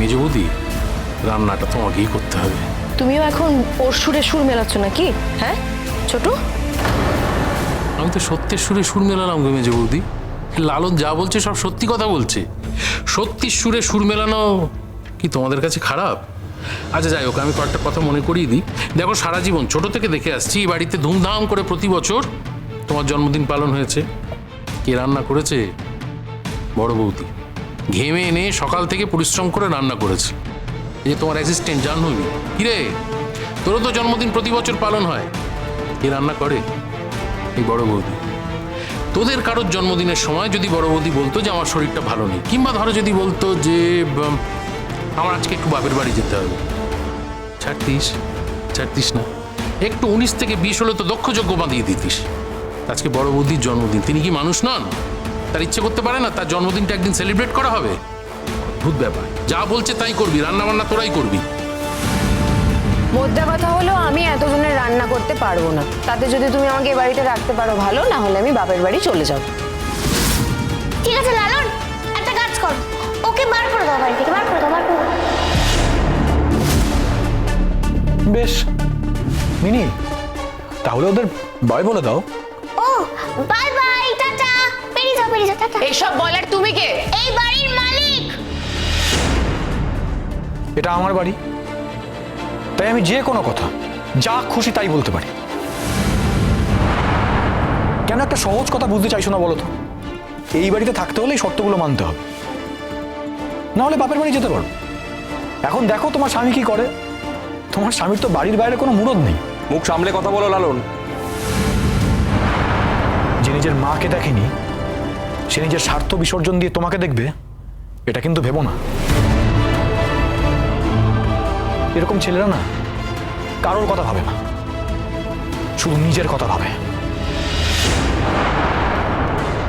মেজবুদি রান্নাটা তোমাকেই করতে হবে। তুমিও এখন ওর সুরে সুর মেলাচ্ছ নাকি? হ্যাঁ? ছোট? আমি তো সত্যের সুরে সুর মেলালাম গো মেজে বৌদি লালন যা বলছে সব সত্যি কথা বলছে। সত্যির সুরে সুর মেলানো কি তোমাদের কাছে খারাপ? আচ্ছা যাই হোক আমি কয়েকটা কথা মনে করিয়ে দিই। দেখো সারা জীবন ছোট থেকে দেখে আসছি এই বাড়িতে ধুমধাম করে প্রতি বছর তোমার জন্মদিন পালন হয়েছে। কে রান্না করেছে? বড় বৌদি। ঘেমে এনে সকাল থেকে পরিশ্রম করে রান্না করেছে। এই যে তোমার অ্যাসিস্ট্যান্ট জাহ্নবী। কিরে? তোরও তো জন্মদিন প্রতি বছর পালন হয়। কে রান্না করে? এই বড় বৌদি। তোদের কারোর জন্মদিনের সময় যদি বড় বৌদি বলতো যে আমার শরীরটা ভালো নেই, কিংবা ধরো যদি বলতো যে আমার আজকে একটু বাপের বাড়ি যেতে হবে। ছাড়তিস? ছাড়তিস না। একটু উনিশ থেকে বিশ হলে তো দক্ষযোগ্য বাঁধিয়ে দিতিস। আজকে বড় বৌদির জন্মদিন, তিনি কি মানুষ নন? তার ইচ্ছে করতে পারে না তার জন্মদিনটা একদিন সেলিব্রেট করা হবে। অদ্ভুত ব্যাপার। যা বলছে তাই করবি রান্না বান্না তোরাই করবি। মোদ্দা কথা হলো আমি এতজনের রান্না করতে পারব না। তাতে যদি তুমি আমাকে এ বাড়িতে রাখতে পারো ভালো না হলে আমি বাপের বাড়ি চলে যাব। ঠিক আছে লালন একটা কাজ কর। ওকে বার করে দাও বাড়ি থেকে বার করে দাও বার করে দাও। বেশ। মিনি তাহলে ওদের বাই বলে দাও। ও বাই বাই এইসব বলার তুমি কে? এই বাড়ির মালিক। এটা আমার বাড়ি। তাই আমি যে কোনো কথা যা খুশি তাই বলতে পারি। কেন একটা সহজ কথা বুঝতে চাইছো না বলো তো? এই বাড়িতে থাকতে হলে এই শর্তগুলো মানতে হবে। না হলে বাপের বাড়ি যেতে পারো। এখন দেখো তোমার স্বামী কি করে। তোমার স্বামীর তো বাড়ির বাইরে কোনো মুরদ নেই। মুখ সামলে কথা বলো লালন। যে নিজের মাকে দেখেনি সে নিজের স্বার্থ বিসর্জন দিয়ে তোমাকে দেখবে, এটা কিন্তু ভেবো না। এরকম ছেলেরা না, কারোর কথা ভাবে না। শুধু নিজের কথা ভাবে।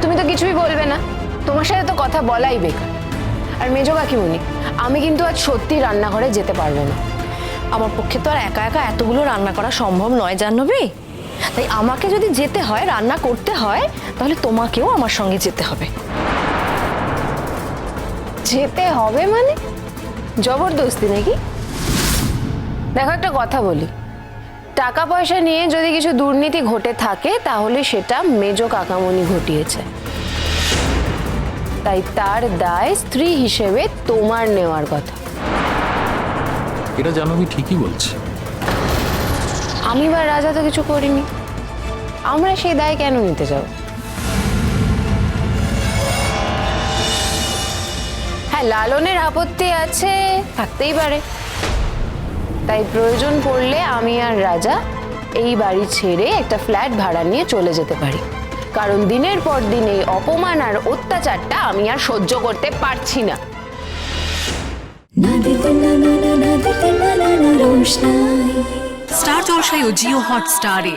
তুমি তো কিছুই বলবে না। তোমার সাথে তো কথা বলাই বেকার। আর মেজো কাকিমুনি আমি কিন্তু আজ সত্যি রান্নাঘরে যেতে পারব না। আমার পক্ষে তো আর একা একা এতগুলো রান্না করা সম্ভব নয়, জাহ্নবী। তাই আমাকে যদি যেতে হয়, রান্না করতে হয়, তাহলে তোমাকেও আমার সঙ্গে যেতে হবে। যেতে হবে মানে? জবরদস্তি নাকি? দেখো একটা কথা বলি। টাকা পয়সা নিয়ে যদি কিছু দুর্নীতি ঘটে থাকে, তাহলে সেটা মেজ কাকামণি ঘটিয়েছে। তাই তার দায় স্ত্রী হিসেবে তোমার নেওয়ার কথা। এটা জাহ্নবী ঠিকই বলছে। আমি বা রাজা তো কিছু করিনি। আমরা সেই দায় কেন নিতে যাব? হ্যাঁ লালনের আপত্তি আছে, থাকতেই পারে। তাই প্রয়োজন পড়লে আমি আর রাজা এই বাড়ি ছেড়ে একটা ফ্ল্যাট ভাড়া নিয়ে চলে যেতে পারি। কারণ দিনের পর দিন এই অপমান আর অত্যাচারটা আমি আর সহ্য করতে পারছি না। না না না নদীতে না না না রোশনাই। স্টার জলসায় ও জিও হটস্টারে।